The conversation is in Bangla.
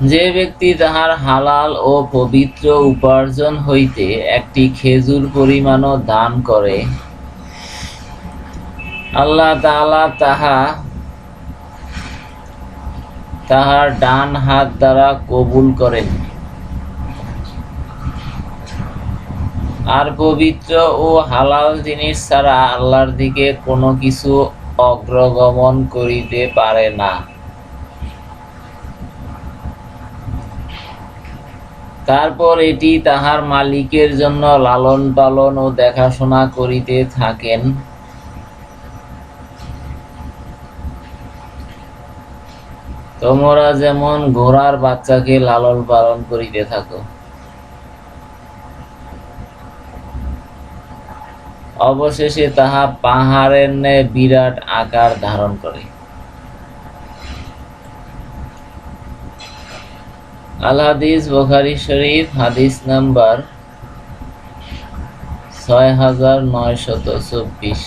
যে ব্যক্তি তাহার হালাল ও পবিত্র উপার্জন হইতে একটি খেজুর পরিমাণও দান করে, আল্লাহ তাআলা তাহা তাহার ডান হাত দ্বারা কবুল করেন। আর পবিত্র ও হালাল জিনিস ছাড়া আল্লাহর দিকে কোনো কিছু অগ্রগমন করিতে পারে না। তারপর এটি তাহার মালিকের জন্য লালন পালন ও দেখাশোনা করিতে থাকেন। তোমরা যেমন ঘোড়ার বাচ্চাকে লালন পালন করিতে থাকো। অবশেষে তাহা পাহাড়ের ন্যায় বিরাট আকার ধারণ করে। আল হাদিস বোখারি শরীফ হাদিস নাম্বার ছয় হাজার নয়শত চব্বিশ।